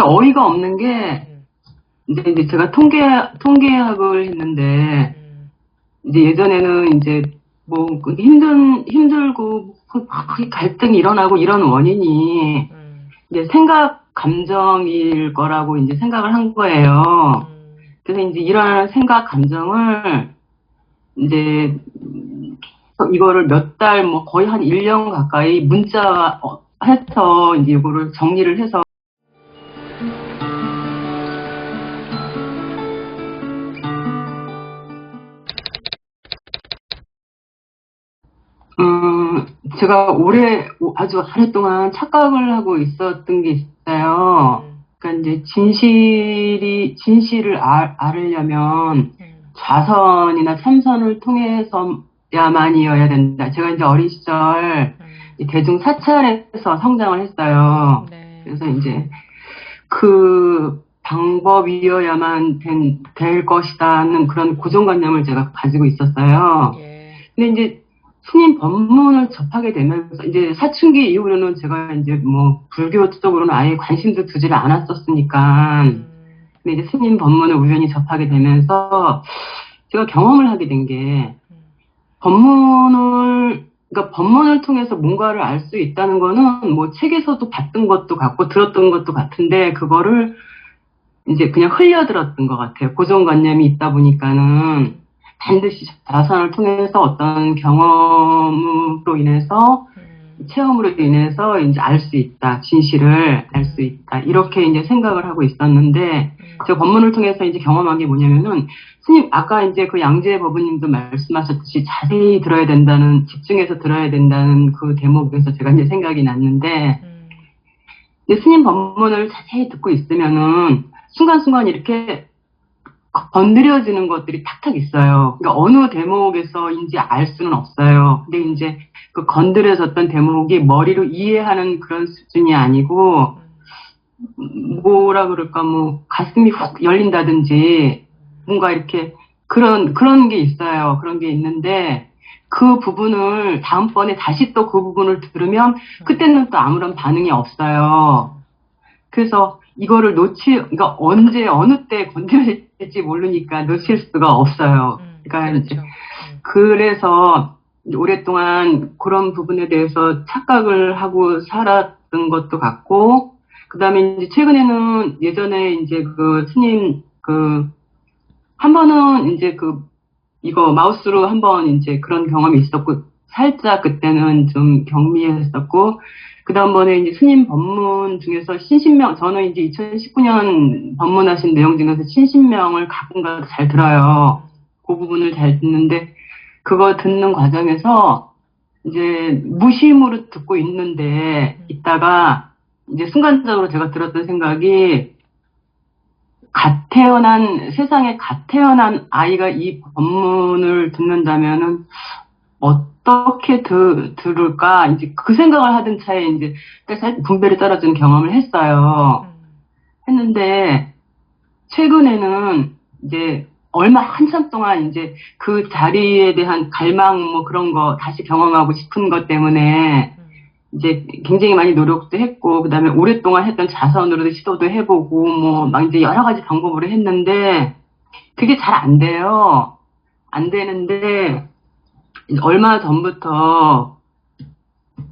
어이가 없는 게 음, 이제 이제 제가 통계 통계학을 했는데 음, 이제 예전에는 이제 뭐그 힘든 힘들고 그 갈등이 일어나고 이런 원인이 음, 이제 생각 감정일 거라고 이제 생각을 한 거예요. 음, 그래서 이제 이러한 생각 감정을 이제 음, 이거를 몇 달 뭐 거의 한 1년 가까이 문자 어, 해서 이제 이거를 정리를 해서 제가 오래 아주 오랫동안 착각을 하고 있었던 게 있어요. 음, 그러니까 이제 진실이 진실을 알, 알으려면 음, 좌선이나 참선을 통해서야만이어야 된다. 제가 이제 어린 시절 음, 이 대중 사찰에서 성장을 했어요. 네. 그래서 이제 그 방법이어야만 된, 될 것이다는 그런 고정관념을 제가 가지고 있었어요. 예. 근데 이제 스님 법문을 접하게 되면서 이제 사춘기 이후로는 제가 이제 뭐 불교 쪽으로는 아예 관심도 두지를 않았었으니까 음, 근데 이제 스님 법문을 우연히 접하게 되면서 제가 경험을 하게 된게 음, 법문을 그러니까 법문을 통해서 뭔가를 알 수 있다는 거는 뭐 책에서도 봤던 것도 같고 들었던 것도 같은데 그거를 이제 그냥 흘려들었던 것 같아요. 고정관념이 있다 보니까는 반드시 자산을 통해서 어떤 경험으로 인해서 음, 체험으로 인해서 이제 알 수 있다. 진실을 알 수 있다. 이렇게 이제 생각을 하고 있었는데 음, 제가 법문을 통해서 이제 경험한 게 뭐냐면은 스님 아까 이제 그 양재 법부님도 말씀하셨듯이 자세히 들어야 된다는 집중해서 들어야 된다는 그 대목에서 제가 이제 생각이 났는데 음, 스님 법문을 자세히 듣고 있으면은 순간순간 이렇게 건드려지는 것들이 탁탁 있어요. 그러니까 어느 대목에서인지 알 수는 없어요. 근데 이제 그 건드려졌던 대목이 머리로 이해하는 그런 수준이 아니고 음, 뭐라 그럴까 뭐 가슴이 훅 열린다든지 뭔가 이렇게 그런 그런 게 있어요. 그런 게 있는데 그 부분을 다음번에 다시 또 그 부분을 들으면 그때는 또 아무런 반응이 없어요. 그래서 이거를 놓치 그러니까 언제 어느 때 건드릴지 모르니까 놓칠 수가 없어요. 음, 그러니까 그렇죠. 음, 그래서 오랫동안 그런 부분에 대해서 착각을 하고 살았던 것도 같고, 그 다음에 이제 최근에는 예전에 이제 그 스님 그, 한 번은 이제 그, 이거 마우스로 한 번 이제 그런 경험이 있었고, 살짝 그때는 좀 경미했었고, 그 다음번에 이제 스님 법문 중에서 신신명, 저는 이제 2019년 법문하신 내용 중에서 신신명을 가끔가다 잘 들어요. 그 부분을 잘 듣는데 그거 듣는 과정에서 이제 무심으로 듣고 있는데 있다가 이제 순간적으로 제가 들었던 생각이 갓 태어난 세상에 갓 태어난 아이가 이 법문을 듣는다면은 어떻게 드, 들을까 이제 그 생각을 하던 차에 이제 분별이 떨어지는 경험을 했어요. 음, 했는데 최근에는 이제 얼마 한참 동안 이제 그 자리에 대한 갈망 뭐 그런 거 다시 경험하고 싶은 것 때문에 음, 이제 굉장히 많이 노력도 했고 그다음에 오랫동안 했던 자선으로도 시도도 해보고 뭐 막 이제 여러 가지 방법으로 했는데 그게 잘 안 돼요. 안 되는데 얼마 전부터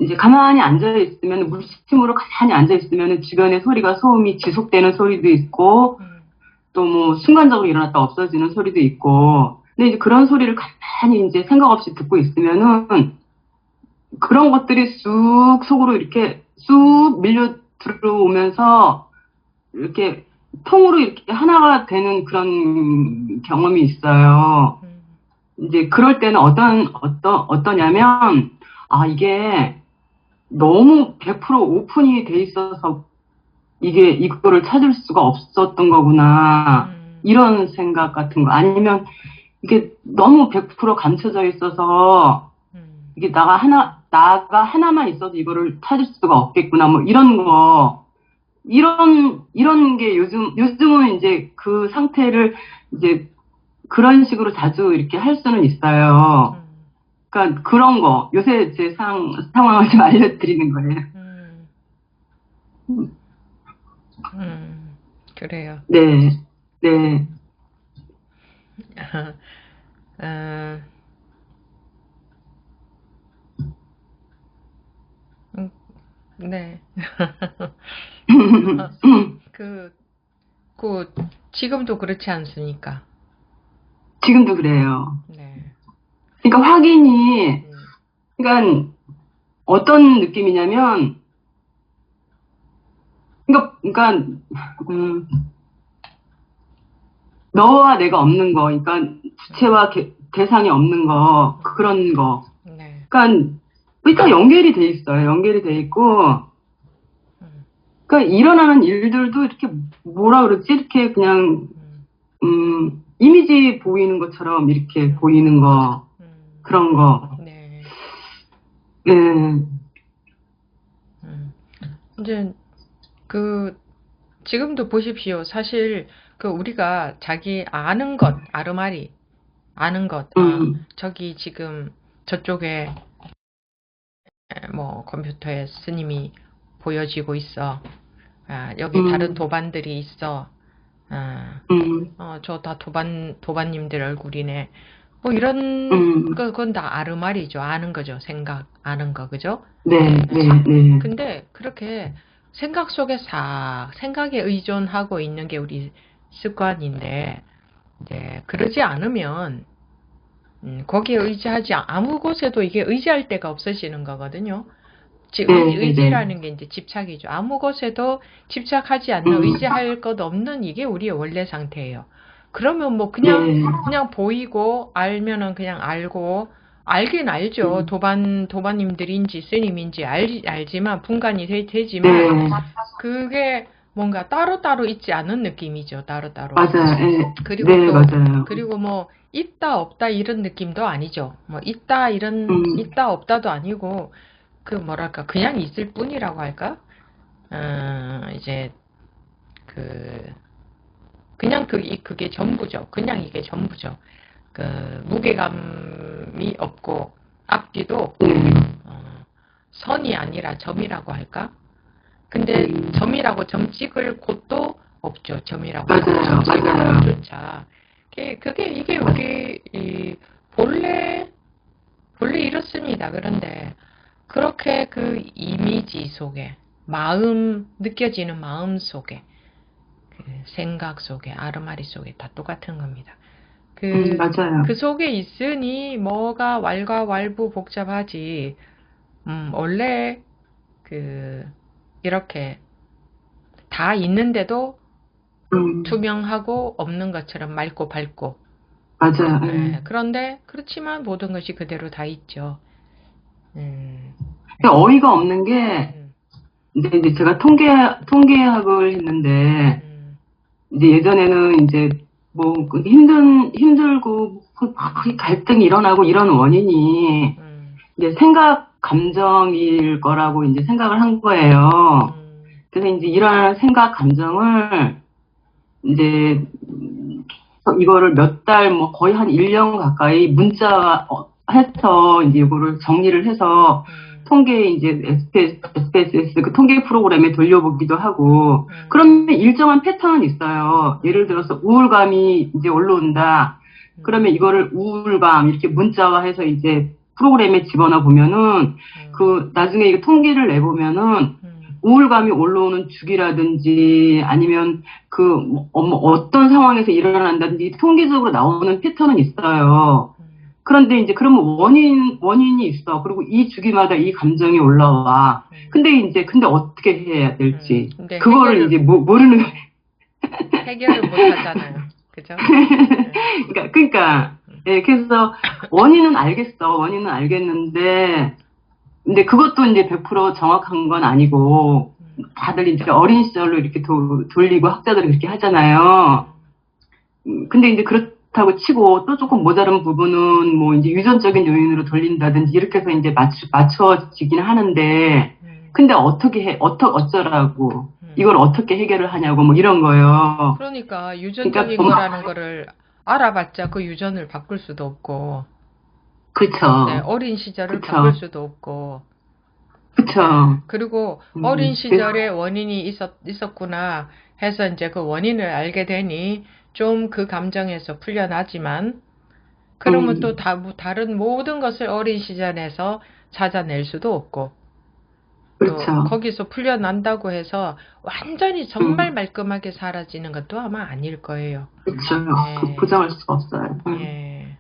이제 가만히 앉아 있으면 물심으로 가만히 앉아 있으면 주변에 소리가 소음이 지속되는 소리도 있고 음, 또뭐 순간적으로 일어났다 없어지는 소리도 있고 근데 이제 그런 소리를 가만히 이제 생각 없이 듣고 있으면은 그런 것들이 쑥 속으로 이렇게 쑥 밀려 들어오면서 이렇게 통으로 이렇게 하나가 되는 그런 경험이 있어요. 음, 이제 그럴 때는 어떤 어떤 어떠냐면 아 이게 너무 100% 오픈이 돼 있어서 이게 이거를 찾을 수가 없었던 거구나. 음, 이런 생각 같은 거. 아니면 이게 너무 100% 감춰져 있어서 음, 이게 나가 하나 나가 하나만 있어도 이거를 찾을 수가 없겠구나. 뭐 이런 거. 이런 이런 게 요즘 요즘은 이제 그 상태를 이제 그런 식으로 자주 이렇게 할 수는 있어요. 음, 그러니까 그런 거 요새 제 상, 상황을 좀 알려드리는 거예요. 음, 음. 그래요. 네, 네, 어, 음, 네. 그, 그, 지금도 그렇지 않습니까? 지금도 그래요. 네. 그러니까 확인이, 음, 그러니까 어떤 느낌이냐면, 그러니까, 그러니까 음, 너와 내가 없는 거, 그러니까 주체와 개- 대상이 없는 거, 그런 거. 네. 그러니까 일단 연결이 돼 있어요. 연결이 돼 있고, 음, 그러니까 일어나는 일들도 이렇게 뭐라 그러지? 이렇게 그냥 음, 음, 이미지 보이는 것처럼 이렇게 보이는 거 음, 그런 거. 네. 네, 음. 이제 그 지금도 보십시오. 사실 그 우리가 자기 아는 것, 아르마리 아는 것, 아, 음, 저기 지금 저쪽에 에, 뭐 컴퓨터에 스님이 보여지고 있어. 아, 여기 음. 다른 도반들이 있어. 아, 음, 어, 저 다 도반 도반님들 얼굴이네. 뭐 이런 음. 거 그건 다 아르마리죠. 아는 거죠. 생각 아는 거 그죠? 네, 네, 네, 근데 그렇게 생각 속에 싹 생각에 의존하고 있는 게 우리 습관인데 이제 그러지 않으면 음, 거기에 의지하지 않- 아무 곳에도 이게 의지할 데가 없어지는 거거든요. 지- 네, 의- 네, 네. 의지라는 게 이제 집착이죠. 아무 곳에도 집착하지 않는 음. 의지할 것 없는 이게 우리의 원래 상태예요. 그러면 뭐 그냥 네, 그냥 보이고 알면은 그냥 알고 알긴 알죠. 음. 도반 도반님들인지 스님인지 알, 알지만 분간이 되, 되지만 네, 그게 뭔가 따로 따로 있지 않은 느낌이죠. 따로따로. 맞아요. 네, 그리고 네, 또 맞아요. 그리고 뭐 있다 없다 이런 느낌도 아니죠. 뭐 있다 이런 음. 있다 없다도 아니고 그 뭐랄까 그냥 있을 뿐이라고 할까? 어, 이제 그 그냥 그 이- 그게 전부죠. 그냥 이게 전부죠. 그 무게감이 없고 앞뒤도 어, 선이 아니라 점이라고 할까? 근데 음. 점이라고 점 찍을 곳도 없죠. 점이라고 맞아요, 점 찍을. 곳조차. 그게, 그게 이게 우리 이 본래 본래 이렇습니다. 그런데 그렇게 그 이미지 속에 마음 느껴지는 마음 속에 그 생각 속에 아르마리 속에 다 똑같은 겁니다. 그 음, 맞아요. 그 속에 있으니 뭐가 왈가왈부 복잡하지. 음, 원래 그 이렇게 다 있는데도 음, 투명하고 없는 것처럼 맑고 밝고. 맞아요. 네, 네. 그런데 그렇지만 모든 것이 그대로 다 있죠. 음, 근데 어이가 없는 게 음, 이제 이제 제가 통계 통계학을 했는데 음, 이제 예전에는 이제 뭐그 힘든 힘들고 그 갈등이 일어나고 이런 원인이 음, 이제 생각 감정일 거라고 이제 생각을 한 거예요. 음, 그래서 이제 이러한 생각 감정을 이제 음, 이거를 몇 달 뭐 거의 한 1년 가까이 문자 어, 해서 이제 이거를 정리를 해서 음, 통계 이제 SPS, SPSS 그 통계 프로그램에 돌려보기도 하고 음, 그러면 일정한 패턴은 있어요. 예를 들어서 우울감이 이제 올라온다. 음, 그러면 이거를 우울감 이렇게 문자화해서 이제 프로그램에 집어넣어 보면은 음, 그 나중에 이거 통계를 내 보면은 음, 우울감이 올라오는 주기라든지 아니면 그 뭐, 뭐 어떤 상황에서 일어난다든지 통계적으로 나오는 패턴은 있어요. 음, 그런데 이제 그러면 원인 원인이 있어. 그리고 이 주기마다 이 감정이 올라와. 음. 근데 이제 근데 어떻게 해야 될지 음, 근데 그거를 해결을- 이제 모, 모르는 해결을 못 하잖아요. 그죠? 그러니까 그러니까 예, 그래서 원인은 알겠어. 원인은 알겠는데 근데 그것도 이제 100% 정확한 건 아니고 음, 다들 이제 어린 시절로 이렇게 도- 돌리고 학자들이 그렇게 하잖아요. 음, 근데 이제 그렇 다고 치고 또 조금 모자른 부분은 뭐 이제 유전적인 요인으로 돌린다든지 이렇게 해서 이제 맞추, 맞춰지긴 하는데 음, 근데 어떻게 해, 어떠, 어쩌라고 음. 이걸 어떻게 해결을 하냐고 뭐 이런 거요. 그러니까 유전적인 그러니까 좀- 거라는 거를 알아봤자 그 유전을 바꿀 수도 없고, 그쵸. 네, 어린 시절을 그쵸. 바꿀 수도 없고, 그쵸. 그리고 음, 어린 그- 시절에 원인이 있었, 있었구나. 해서 이제 그 원인을 알게 되니 좀 그 감정에서 풀려나지만 그러면 음. 또 다, 뭐 다른 모든 것을 어린 시절에서 찾아낼 수도 없고 또 그렇죠. 거기서 풀려난다고 해서 완전히 정말 음. 말끔하게 사라지는 것도 아마 아닐 거예요. 그렇죠. 네. 그 부정할 수가 없어요. 음. 예.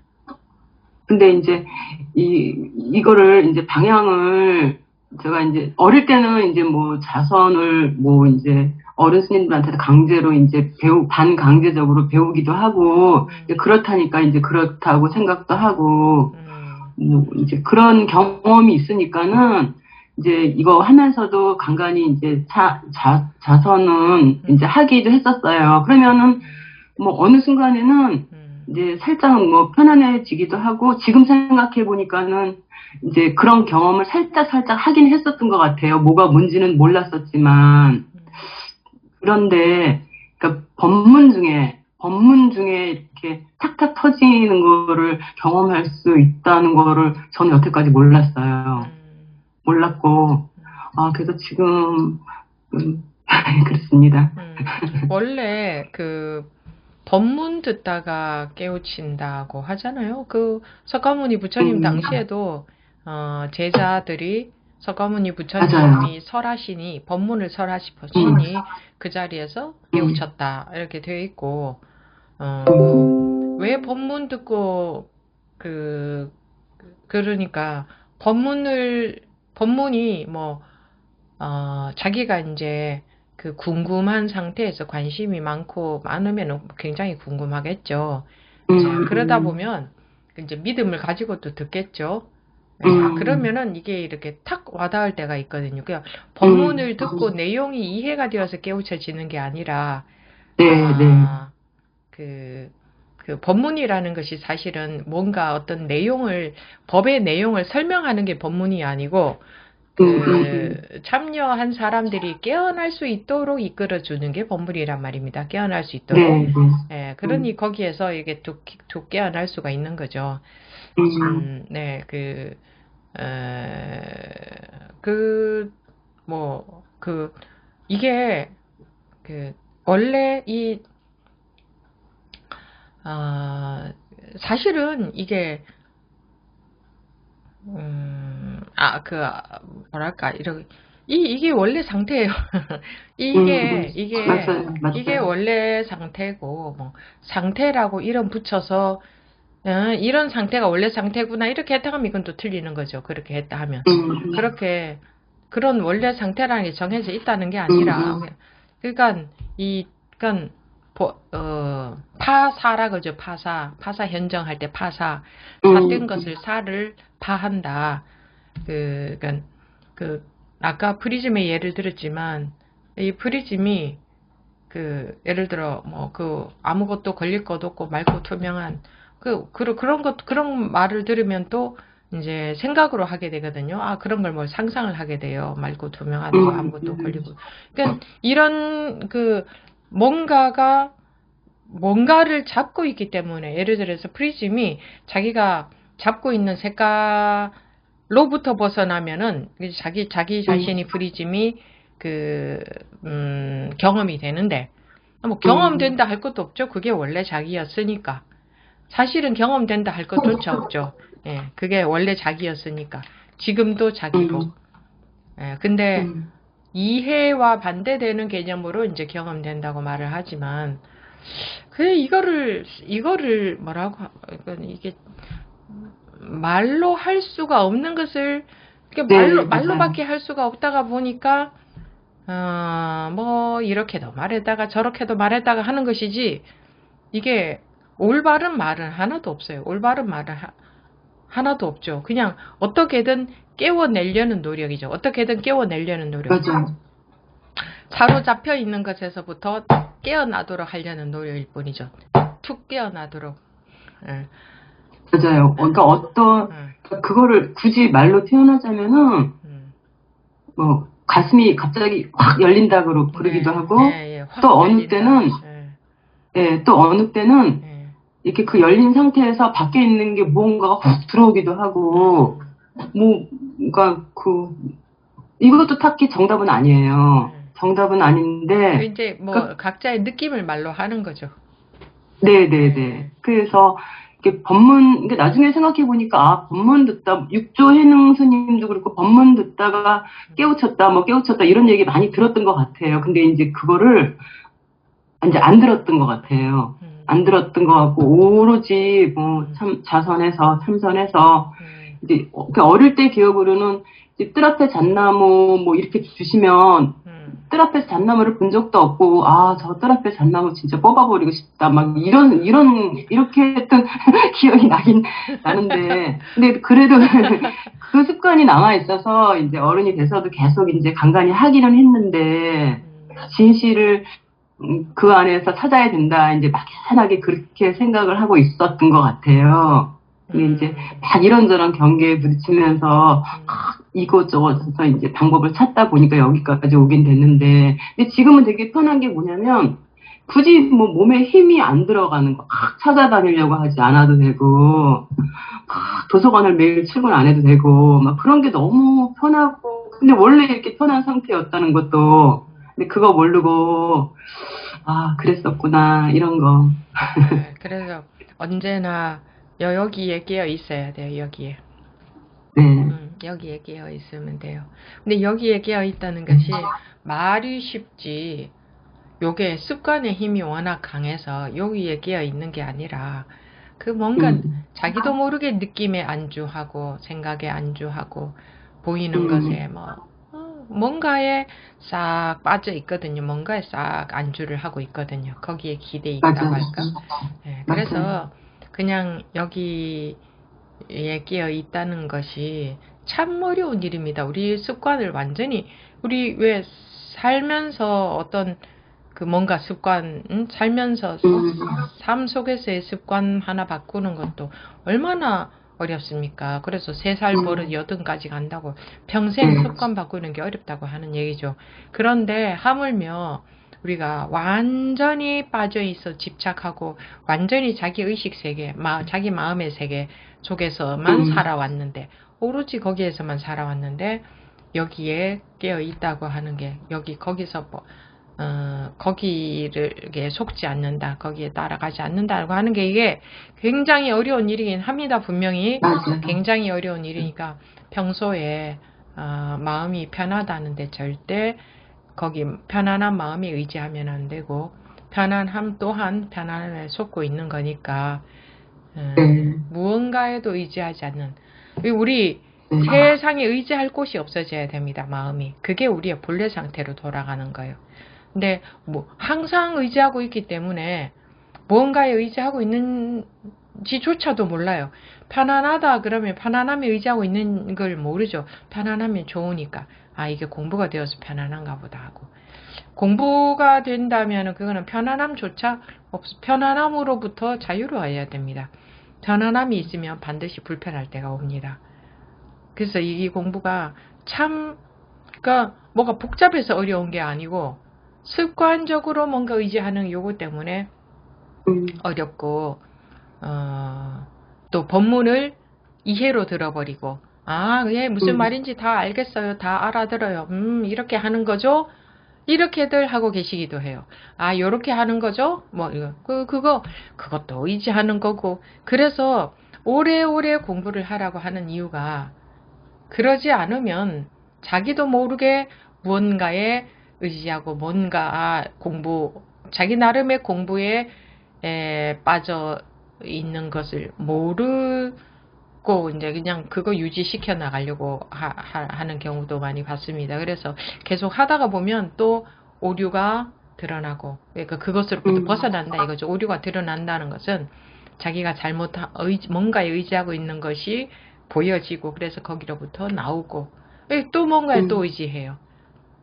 근데 이제 이 이거를 이제 방향을 제가 이제 어릴 때는 이제 뭐 자선을 뭐 이제 어른 스님들한테 강제로 이제 배우 반강제적으로 배우기도 하고 이제 그렇다니까 이제 그렇다고 생각도 하고. 음, 뭐 이제 그런 경험이 있으니까는 이제 이거 하면서도 간간히 이제 자, 자 자선은 이제 하기도 했었어요. 그러면은 뭐 어느 순간에는 음, 이제 살짝 뭐 편안해지기도 하고 지금 생각해 보니까는 이제 그런 경험을 살짝 살짝 하긴 했었던 것 같아요. 뭐가 뭔지는 몰랐었지만 그런데 그러니까 법문 중에 법문 중에 이렇게 탁탁 터지는 거를 경험할 수 있다는 거를 저는 여태까지 몰랐어요. 음. 몰랐고 아 그래서 지금 음, 그렇습니다. 음, 원래 그 법문 듣다가 깨우친다고 하잖아요. 그 석가모니 부처님 음. 당시에도 어, 제자들이 맞아요. 부처님이 설하시니 법문을 설하시니 그 자리에서 깨우쳤다 이렇게 되어 있고 어, 그, 왜 법문 듣고 그 그러니까 법문을 법문이 뭐 어, 자기가 이제 그 궁금한 상태에서 관심이 많고 많으면 굉장히 궁금하겠죠. 자, 음, 그러다 음, 보면 이제 믿음을 가지고 또 듣겠죠. 예, 음. 그러면은 이게 이렇게 탁 와닿을 때가 있거든요. 그냥 법문을 음. 듣고 내용이 이해가 되어서 깨우쳐지는 게 아니라 네, 네. 아, 그, 그 법문이라는 것이 사실은 뭔가 어떤 내용을, 법의 내용을 설명하는 게 법문이 아니고, 그, 음, 참여한 사람들이 깨어날 수 있도록 이끌어주는 게 법문이란 말입니다. 깨어날 수 있도록. 네, 네. 예, 그러니 거기에서 이게 툭, 툭 깨어날 수가 있는 거죠. 음, 음, 네, 그, 에, 그, 뭐, 그, 이게, 그, 원래 이, 아, 사실은 이게, 음, 아, 그, 아, 뭐랄까, 이런, 이, 이게 원래 상태예요. 이게, 음, 이게, 맞아요, 맞아요. 이게 원래 상태고, 뭐, 상태라고 이름 붙여서, 어, 이런 상태가 원래 상태구나, 이렇게 했다 하면 이건 또 틀리는 거죠. 그렇게 했다 하면. 음, 그렇게, 그런 원래 상태라는 게 정해져 있다는 게 아니라, 음, 그러니까, 이, 그러니까, 보- 어, 파사라 그죠, 파사. 파사 현정할 때 파사. 음, 삿된 것을 사를 파한다. 그, 그러니까, 그, 아까 프리즘의 예를 들었지만, 이 프리즘이, 그, 예를 들어, 뭐, 그, 아무것도 걸릴 것 없고 맑고 투명한, 그, 그, 그런 것, 그런 말을 들으면 또, 이제 생각으로 하게 되거든요. 아, 그런 걸 뭐 상상을 하게 돼요. 맑고 투명하고 음, 아무것도 음. 걸리고. 그러니까, 이런, 그, 뭔가가, 뭔가를 잡고 있기 때문에, 예를 들어서 프리즘이 자기가 잡고 있는 색깔로부터 벗어나면은, 자기, 자기 자신이 프리즘이 그, 음, 경험이 되는데, 뭐 경험된다 할 것도 없죠. 그게 원래 자기였으니까. 사실은 경험된다 할 것조차 없죠. 예, 그게 원래 자기였으니까. 지금도 자기고. 예, 근데 음, 이해와 반대되는 개념으로 이제 경험된다고 말을 하지만, 그 이거를 이거를 뭐라고 이게 말로 할 수가 없는 것을 네, 말로 맞아요. 말로밖에 할 수가 없다가 보니까 어, 뭐 이렇게도 말했다가 저렇게도 말했다가 하는 것이지 이게 올바른 말은 하나도 없어요. 올바른 말은 하, 하나도 없죠. 그냥 어떻게든 깨워내려는 노력이죠. 어떻게든 깨워내려는 노력. 맞아요. 사로잡혀 있는 것에서부터 깨어나도록 하려는 노력일 뿐이죠. 툭 깨어나도록. 예, 맞아요. 그러니까 어떤 예, 그거를 굳이 말로 표현하자면은 음. 뭐 가슴이 갑자기 확 열린다 그러 그러기도 네, 하고 예, 예, 확또 어느 열린다. 때는 예, 예, 또 어느 때는 예. 이렇게 그 열린 상태에서 밖에 있는 게 무언가가 훅 들어오기도 하고 뭐 그러니까 그 이것도 딱히 정답은 아니에요. 예. 정답은 아닌데, 이제 뭐 그- 각자의 느낌을 말로 하는 거죠. 네 네 네. 그래서, 이렇게 법문, 그러니까 나중에 생각해 보니까, 아, 법문 듣다, 육조 해능 스님도 그렇고, 법문 듣다가 깨우쳤다, 뭐 깨우쳤다, 이런 얘기 많이 들었던 것 같아요. 근데 이제 그거를, 이제 안 들었던 것 같아요. 음, 안 들었던 것 같고, 오로지, 뭐, 참, 자선해서, 참선해서, 음, 이제, 어, 그 어릴 때 기억으로는, 이제 뜰 앞에 잣나무, 뭐, 이렇게 주시면, 음, 뜰 앞에서 잣나무를 본 적도 없고, 아, 저 뜰 앞에 잣나무 진짜 뽑아버리고 싶다. 막 이런, 이런, 이렇게 했던 기억이 나긴 나는데, 근데 그래도 그 습관이 남아 있어서, 이제 어른이 돼서도 계속 이제 간간히 하기는 했는데, 음. 진실을 음, 그 안에서 찾아야 된다. 이제 막연하게 그렇게 생각을 하고 있었던 것 같아요. 근데 이제 막 이런저런 경계에 부딪히면서 음, 이곳저곳에서 이제 방법을 찾다 보니까 여기까지 오긴 됐는데, 근데 지금은 되게 편한 게 뭐냐면, 굳이 뭐 몸에 힘이 안 들어가는 거, 막 찾아다니려고 하지 않아도 되고, 막 도서관을 매일 출근 안 해도 되고, 막 그런 게 너무 편하고, 근데 원래 이렇게 편한 상태였다는 것도, 근데 그거 모르고, 아, 그랬었구나, 이런 거. 네, 그래서 언제나 여- 여기에 끼어 있어야 돼요, 여기에. 네. 음, 여기에 끼어 있으면 돼요. 근데 여기에 끼어 있다는 것이 말이 쉽지, 요게 습관의 힘이 워낙 강해서 여기에 끼어 있는 게 아니라, 그 뭔가 음. 자기도 모르게 느낌에 안주하고, 생각에 안주하고, 보이는 음. 것에 뭐, 어, 뭔가에 싹 빠져 있거든요. 뭔가에 싹 안주를 하고 있거든요. 거기에 기대 있다고 맞아요. 할까? 네, 그래서 그냥 여기에 끼어 있다는 것이 참 어려운 일입니다. 우리 습관을 완전히 우리 왜 살면서 어떤 그 뭔가 습관, 음? 살면서 음. 삶 속에서의 습관 하나 바꾸는 것도 얼마나 어렵습니까? 그래서 세살 음. 버릇 여든까지 간다고 평생 음. 습관 바꾸는 게 어렵다고 하는 얘기죠. 그런데 하물며 우리가 완전히 빠져 있어 집착하고 완전히 자기 의식 세계, 마, 자기 마음의 세계 속에서만 음. 살아왔는데 오로지 거기에서만 살아왔는데 여기에 깨어 있다고 하는 게 여기 거기서 뭐 어, 거기를 속지 않는다, 거기에 따라가지 않는다고 하는 게 이게 굉장히 어려운 일이긴 합니다. 분명히 맞아요. 굉장히 어려운 일이니까 평소에 어, 마음이 편하다는데 절대 거기 편안한 마음에 의지하면 안 되고 편안함 또한 편안함에 속고 있는 거니까 음, 네. 무언가에도 의지하지 않는 우리 네. 세상에 의지할 곳이 없어져야 됩니다. 마음이 그게 우리의 본래 상태로 돌아가는 거예요. 근데 뭐 항상 의지하고 있기 때문에 무언가에 의지하고 있는지조차도 몰라요. 편안하다 그러면 편안함에 의지하고 있는 걸 모르죠. 편안하면 좋으니까 아 이게 공부가 되어서 편안한가 보다 하고 공부가 된다면 그거는 편안함조차 없 편안함으로부터 자유로워야 됩니다. 편안함이 있으면 반드시 불편할 때가 옵니다. 그래서 이 공부가 참 그러니까 뭐가 복잡해서 어려운 게 아니고 습관적으로 뭔가 의지하는 요거 때문에 음. 어렵고 어, 또 법문을 이해로 들어버리고 아, 예, 무슨 음. 말인지 다 알겠어요. 다 알아들어요. 음, 이렇게 하는 거죠? 이렇게들 하고 계시기도 해요. 아, 요렇게 하는 거죠? 뭐, 이거, 그, 그거, 그것도 의지하는 거고. 그래서 오래오래 공부를 하라고 하는 이유가 그러지 않으면 자기도 모르게 무언가에 의지하고 뭔가 아, 공부, 자기 나름의 공부에 에, 빠져 있는 것을 모르고 이제 그냥 그거 유지시켜 나가려고 하, 하, 는 경우도 많이 봤습니다. 그래서 계속 하다가 보면 또 오류가 드러나고 그러니까 그것으로부터 음. 벗어난다 이거죠. 오류가 드러난다는 것은 자기가 잘못 의지, 뭔가에 의지하고 있는 것이 보여지고 그래서 거기로부터 나오고 예, 또 뭔가에 음. 또 의지해요.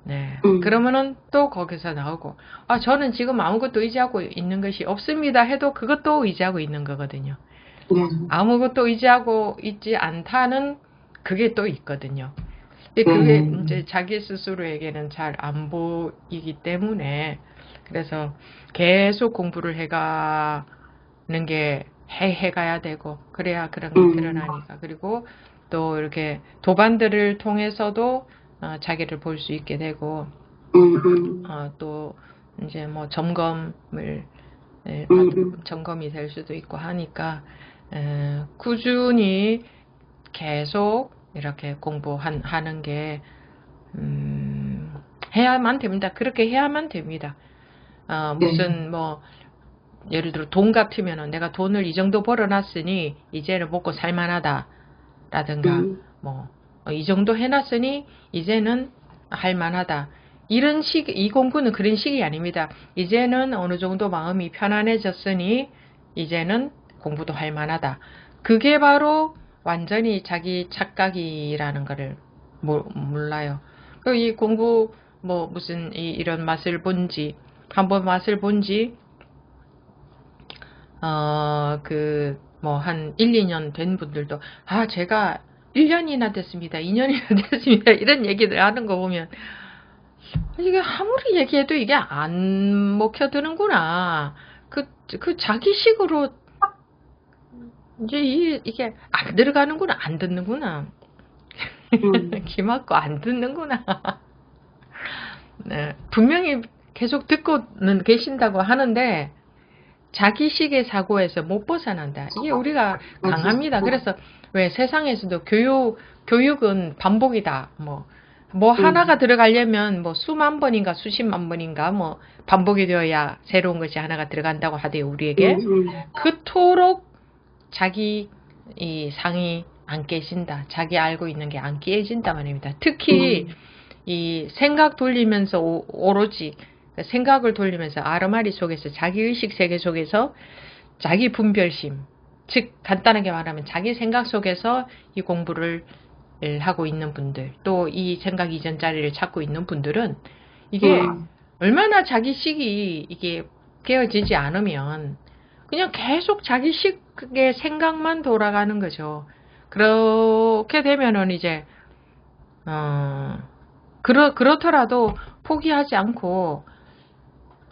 네. 음. 그러면은 또 거기서 나오고 아 저는 지금 아무것도 의지하고 있는 것이 없습니다 해도 그것도 의지하고 있는 거거든요. 네. 아무것도 의지하고 있지 않다는 그게 또 있거든요. 근데 그게 음. 이제 자기 스스로에게는 잘 안 보이기 때문에 그래서 계속 공부를 해가는 게 해, 해가야 되고 그래야 그런 게 음. 드러나니까 그리고 또 이렇게 도반들을 통해서도 어, 자기를 볼 수 있게 되고 어, 또 이제 뭐 점검을 받- 음. 점검이 될 수도 있고 하니까 에, 꾸준히 계속 이렇게 공부하는 게 음, 해야만 됩니다. 그렇게 해야만 됩니다. 어, 네. 무슨 뭐 예를 들어 돈 같으면은 내가 돈을 이 정도 벌어놨으니 이제는 먹고 살만하다라든가 음, 뭐이 정도 해놨으니 이제는 할만하다. 이런 식, 이 공부는 그런 식이 아닙니다. 이제는 어느 정도 마음이 편안해졌으니 이제는 공부도 할만하다. 그게 바로 완전히 자기 착각이라는 모- 몰라요. 그이 공부 뭐 무슨 이, 이런 맛을 본지 한번 맛을 본지 어, 그, 뭐, 한 1, 2년 된 분들도, 아, 제가 1년이나 됐습니다. 2년이나 됐습니다. 이런 얘기들 하는 거 보면, 이게 아무리 얘기해도 이게 안 먹혀드는구나. 그, 그 자기식으로, 이제 이, 이게 안 들어가는구나. 안 듣는구나. 음. 귀 막고 안 듣는구나. 네, 분명히 계속 듣고는 계신다고 하는데 자기식의 사고에서 못 벗어난다. 이게 우리가 강합니다. 그래서 왜 세상에서도 교육 교육은 반복이다. 뭐 뭐 음. 하나가 들어가려면 뭐 수만 번인가 수십만 번인가 뭐 반복이 되어야 새로운 것이 하나가 들어간다고 하대요 우리에게. 음, 음. 그토록 자기 이 상이 안 깨진다. 자기 알고 있는 게 안 깨진다 말입니다. 특히 음. 이 생각 돌리면서 오, 오로지 그 생각을 돌리면서 아르마리 속에서 자기 의식 세계 속에서 자기 분별심 즉 간단하게 말하면 자기 생각 속에서 이 공부를 하고 있는 분들 또 이 생각 이전 자리를 찾고 있는 분들은 이게 음. 얼마나 자기식이 이게 깨어지지 않으면 그냥 계속 자기식의 생각만 돌아가는 거죠. 그렇게 되면은 이제 어 그렇 그렇더라도 포기하지 않고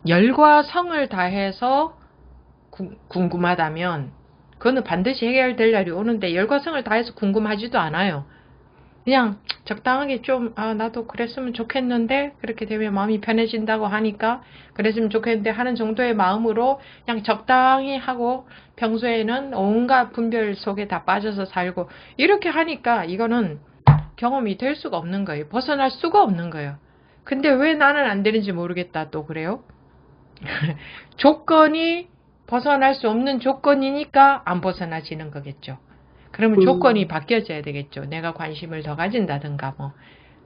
열과 성을 다해서 구- 궁금하다면 그거는 반드시 해결될 날이 오는데 열과 성을 다해서 궁금하지도 않아요. 그냥 적당하게 좀, 아, 나도 그랬으면 좋겠는데, 그렇게 되면 마음이 편해진다고 하니까, 그랬으면 좋겠는데 하는 정도의 마음으로 그냥 적당히 하고, 평소에는 온갖 분별 속에 다 빠져서 살고, 이렇게 하니까 이거는 경험이 될 수가 없는 거예요. 벗어날 수가 없는 거예요. 근데 왜 나는 안 되는지 모르겠다, 또 그래요? 조건이 벗어날 수 없는 조건이니까 안 벗어나지는 거겠죠. 그러면 음. 조건이 바뀌어져야 되겠죠. 내가 관심을 더 가진다든가 뭐,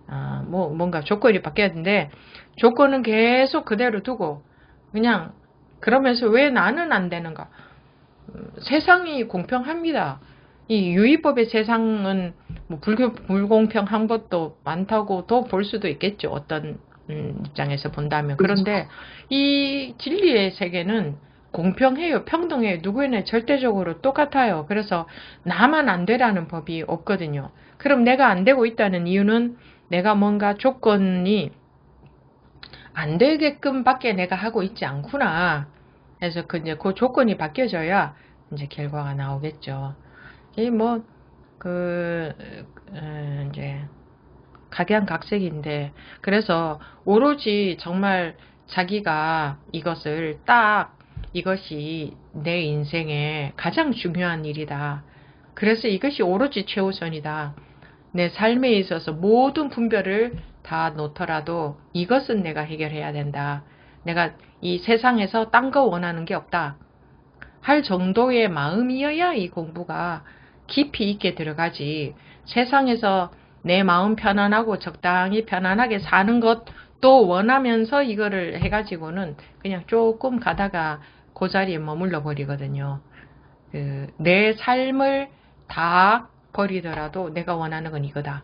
아, 뭐 뭔가 조건이 바뀌어야 되는데 조건은 계속 그대로 두고 그냥 그러면서 왜 나는 안 되는가? 음, 세상이 공평합니다. 이 유의법의 세상은 뭐 불교 불공평한 것도 많다고 더 볼 수도 있겠죠. 어떤 음, 입장에서 본다면 그런데 이 진리의 세계는 공평해요, 평등해요. 누구에나 절대적으로 똑같아요. 그래서 나만 안 되라는 법이 없거든요. 그럼 내가 안 되고 있다는 이유는 내가 뭔가 조건이 안 되게끔 밖에 내가 하고 있지 않구나. 그래서 그 이제 그 조건이 바뀌어져야 이제 결과가 나오겠죠. 이 뭐, 그, 어, 이제, 각양각색인데, 그래서 오로지 정말 자기가 이것을 딱 이것이 내 인생의 가장 중요한 일이다. 그래서 이것이 오로지 최우선이다. 내 삶에 있어서 모든 분별을 다 놓더라도 이것은 내가 해결해야 된다. 내가 이 세상에서 딴 거 원하는 게 없다. 할 정도의 마음이어야 이 공부가 깊이 있게 들어가지. 세상에서 내 마음 편안하고 적당히 편안하게 사는 것도 원하면서 이거를 해가지고는 그냥 조금 가다가 그 자리에 머물러 버리거든요. 그, 내 삶을 다 버리더라도 내가 원하는 건 이거다.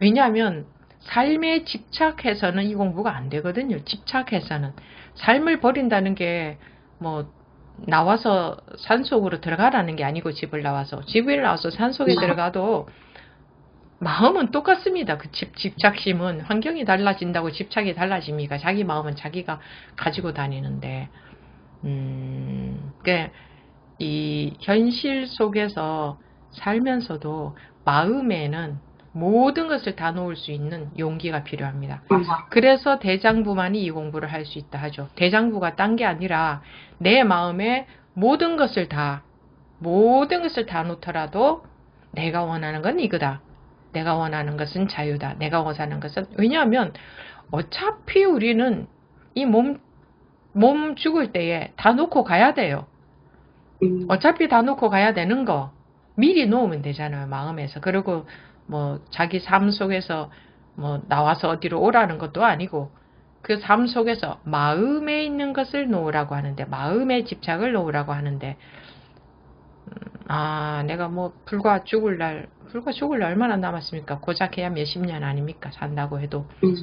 왜냐하면 삶에 집착해서는 이 공부가 안 되거든요. 집착해서는. 삶을 버린다는 게 뭐 나와서 산 속으로 들어가라는 게 아니고 집을 나와서 집을 나와서 산 속에 들어가도 마음은 똑같습니다. 그 집, 집착심은 환경이 달라진다고 집착이 달라집니까? 자기 마음은 자기가 가지고 다니는데, 음, 그, 이 현실 속에서 살면서도 마음에는 모든 것을 다 놓을 수 있는 용기가 필요합니다. 그래서 대장부만이 이 공부를 할 수 있다 하죠. 대장부가 딴 게 아니라 내 마음에 모든 것을 다, 모든 것을 다 놓더라도 내가 원하는 건 이거다. 내가 원하는 것은 자유다. 내가 원하는 것은, 왜냐하면 어차피 우리는 이 몸, 몸 죽을 때에 다 놓고 가야 돼요. 음, 어차피 다 놓고 가야 되는 거 미리 놓으면 되잖아요 마음에서. 그리고 뭐 자기 삶 속에서 뭐 나와서 어디로 오라는 것도 아니고 그 삶 속에서 마음에 있는 것을 놓으라고 하는데 마음의 집착을 놓으라고 하는데 음, 아 내가 뭐 불과 죽을 날 불과 죽을 날 얼마나 남았습니까? 고작 해야 몇십 년 아닙니까? 산다고 해도. 음,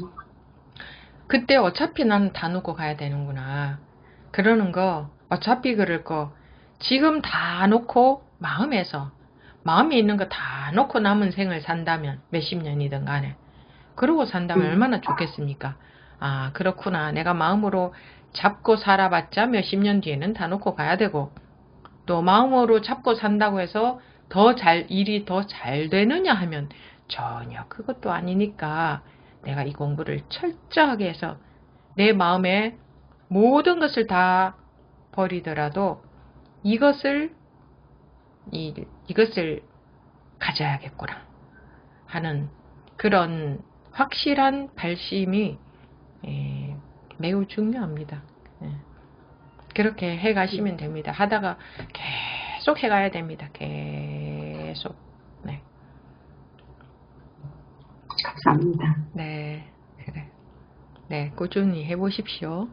그때 어차피 난 다 놓고 가야 되는구나. 그러는 거, 어차피 그럴 거, 지금 다 놓고 마음에서, 마음에 있는 거 다 놓고 남은 생을 산다면, 몇십 년이든 간에. 그러고 산다면 음. 얼마나 좋겠습니까? 아, 그렇구나. 내가 마음으로 잡고 살아봤자 몇십 년 뒤에는 다 놓고 가야 되고, 또 마음으로 잡고 산다고 해서 더 잘, 일이 더 잘 되느냐 하면 전혀 그것도 아니니까 내가 이 공부를 철저하게 해서 내 마음에 모든 것을 다 버리더라도 이것을 이, 이것을 가져야겠구나 하는 그런 확실한 발심이 예, 매우 중요합니다. 예. 그렇게 해 가시면 됩니다. 하다가 계속 해 가야 됩니다. 계속. 네. 감사합니다. 네. 그래. 네, 꾸준히 해 보십시오.